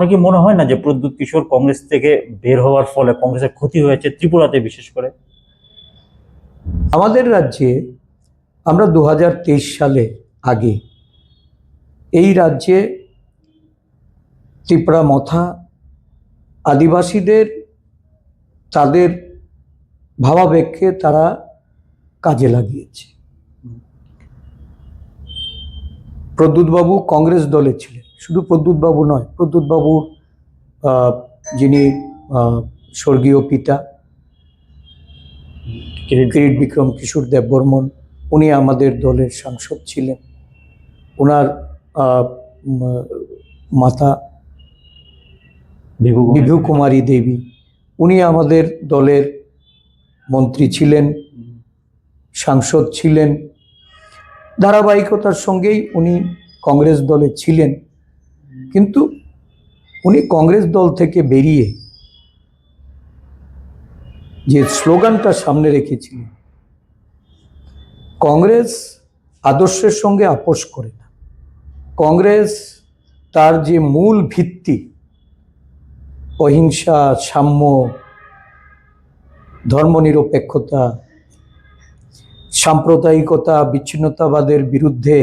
আপনার কি মনে হয় না যে প্রদ্যুৎ কিশোর কংগ্রেস থেকে বের হওয়ার ফলে কংগ্রেসের ক্ষতি হয়েছে ত্রিপুরাতে বিশেষ করে? আমাদের রাজ্যে আমরা দু সালে আগে এই রাজ্যে ত্রিপুরা মথা আদিবাসীদের তাদের ভাবাবেগকে তারা কাজে লাগিয়েছে। প্রদ্যুৎবাবু কংগ্রেস দলে ছিলেন। শুধু প্রদ্যুৎবাবু নয় প্রদ্যুৎবাবুর যিনি স্বর্গীয় পিতা কিরিট বিক্রম কিশোর দেব বর্মন উনি আমাদের দলের সাংসদ ছিলেন। ওনার মাতা বিভু বিভু কুমারী দেবী। উনি আমাদের দলের মন্ত্রী ছিলেন সাংসদ ছিলেন। ধারাবাহিকতার সঙ্গেই উনি কংগ্রেস দলে ছিলেন। কিন্তু উনি কংগ্রেস দল থেকে বেরিয়ে যে স্লোগানটা সামনে রেখেছিলেন, কংগ্রেস আদর্শের সঙ্গে আপোষ করে না। কংগ্রেস তার যে মূল ভিত্তি, অহিংসা, সাম্য, ধর্মনিরপেক্ষতা, সাম্প্রদায়িকতা, বিচ্ছিন্নতাবাদের বিরুদ্ধে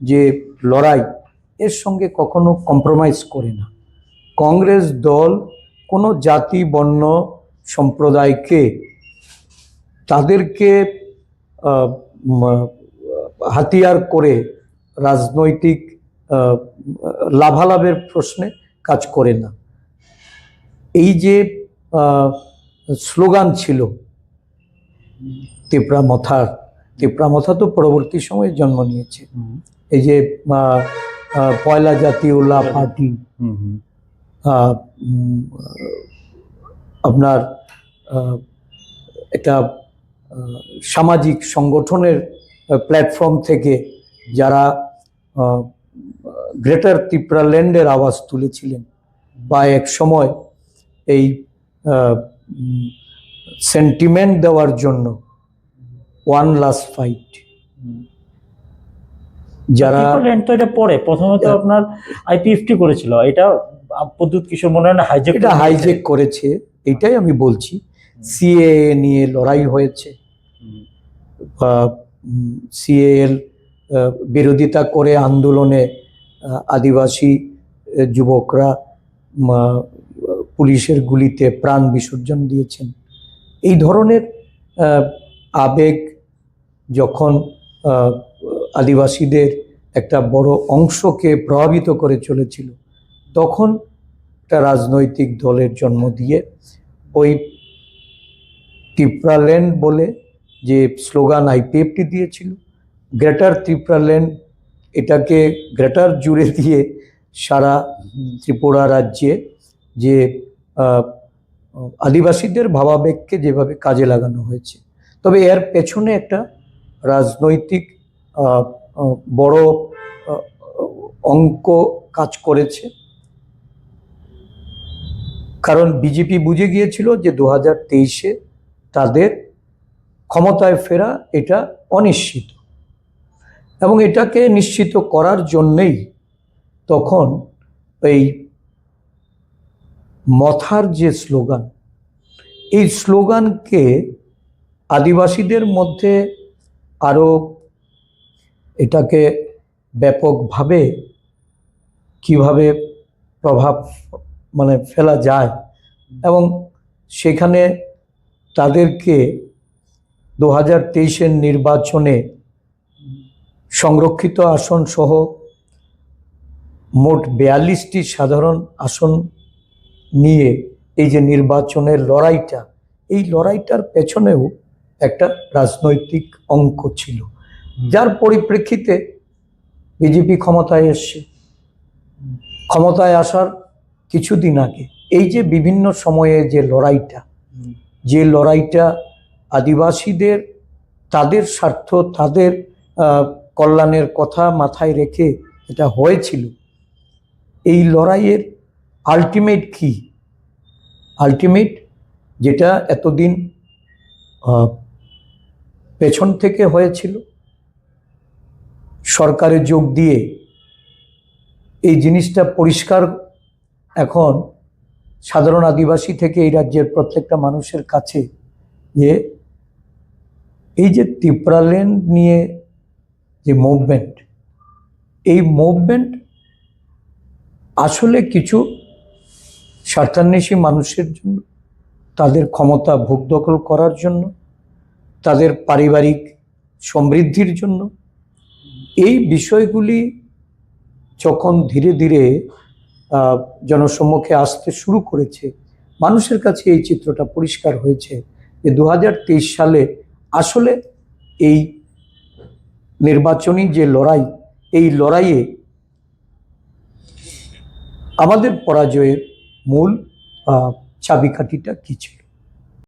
যে লড়াই এর সঙ্গে কখনো কম্প্রোমাইজ করে না। কংগ্রেস দল কোনো জাতি বর্ণ সম্প্রদায়কে তাদেরকে হাতিয়ার করে রাজনৈতিক লাভালাভের প্রশ্নে কাজ করে না। এই যে স্লোগান ছিল তিপ্রা মথার তিপ্রা মথা তো পরবর্তী সময়ে জন্ম নিয়েছে। এই যে পয়লা জাতীয় লা পার্টি। আপনার একটা সামাজিক সংগঠনের প্ল্যাটফর্ম থেকে যারা গ্রেটার ত্রিপুরাল্যান্ডের আওয়াজ তুলেছিলেন বা এক সময় এই সেন্টিমেন্ট দেওয়ার জন্য ওয়ান লাস্ট ফাইট। যারা তো এটা পরে। প্রথমত Yeah. আপনার আইপিএফটি করেছিল। এটা প্রদ্যুৎ কিশোর মনে হয় না হাইজেক এটা হাইজেক করেছে। এটাই আমি বলছি। সিএ নিয়ে লড়াই হয়েছে। সিএএল বিরোধিতা করে আন্দোলনে আদিবাসী যুবকরা পুলিশের গুলিতে প্রাণ বিসর্জন দিয়েছেন। এই ধরনের আবেগ যখন আদিবাসীদের একটা বড় অংশকে প্রভাবিত করে চলেছিল। তখন একটা রাজনৈতিক দলের জন্ম দিয়ে ওই ত্রিপুরাল্যান্ড বলে যে স্লোগান আইপিএফটি দিয়েছিল, গ্রেটার ত্রিপুরাল্যান্ড এটাকে গ্রেটার জুড়ে দিয়ে সারা ত্রিপুরা রাজ্যে যে আদিবাসীদের ভাবাবেগকে যেভাবে কাজে লাগানো হয়েছে। তবে এর পেছনে একটা রাজনৈতিক বড় অঙ্ক কাজ করেছে। কারণ বিজেপি বুঝে গিয়েছিল যে দু হাজার তেইশে তাদের ক্ষমতায় ফেরা এটা অনিশ্চিত। এবং এটাকে নিশ্চিত করার জন্যেই তখন এই মথার যে স্লোগান, এই স্লোগানকে আদিবাসীদের মধ্যে আরও এটাকে ব্যাপকভাবে কীভাবে প্রভাব মানে ফেলা যায় এবং সেখানে তাদেরকে দু হাজার তেইশের নির্বাচনে সংরক্ষিত আসন সহ মোট বিয়াল্লিশটি সাধারণ আসন নিয়ে এই যে নির্বাচনের লড়াইটা, এই লড়াইটার পেছনেও একটা রাজনৈতিক অঙ্ক ছিল। যার পরিপ্রেক্ষিতে বিজেপি ক্ষমতায় এসছে। ক্ষমতায় আসার কিছুদিন আগে, এই যে বিভিন্ন সময়ে যে লড়াইটা যে লড়াইটা আদিবাসীদের, তাদের স্বার্থ, তাদের কল্যাণের কথা মাথায় রেখে এটা হয়েছিল, এই লড়াইয়ের আলটিমেট কি? আলটিমেট যেটা এতদিন পেছন থেকে হয়েছিল সরকারে যোগ দিয়ে এই জিনিসটা পরিষ্কার এখন সাধারণ আদিবাসী থেকে এই রাজ্যের প্রত্যেকটা মানুষের কাছে যে এই যে ত্রিপুরাল্যান্ড নিয়ে যে মুভমেন্ট এই মুভমেন্ট আসলে কিছু স্বার্থান্বেষী মানুষের জন্য, তাদের ক্ষমতা ভোগ দখল করার জন্য, তাদের পারিবারিক সমৃদ্ধির জন্য এই বিষয়গুলি যখন ধীরে ধীরে জনসম্মুখে আসতে শুরু করেছে, মানুষের কাছে এই চিত্রটা পরিষ্কার হয়েছে যে দু হাজার তেইশ সালে আসলে এই নির্বাচনী যে লড়াই, এই লড়াইয়ে আমাদের পরাজয়ের মূল চাবিকাঠিটা কী ছিল?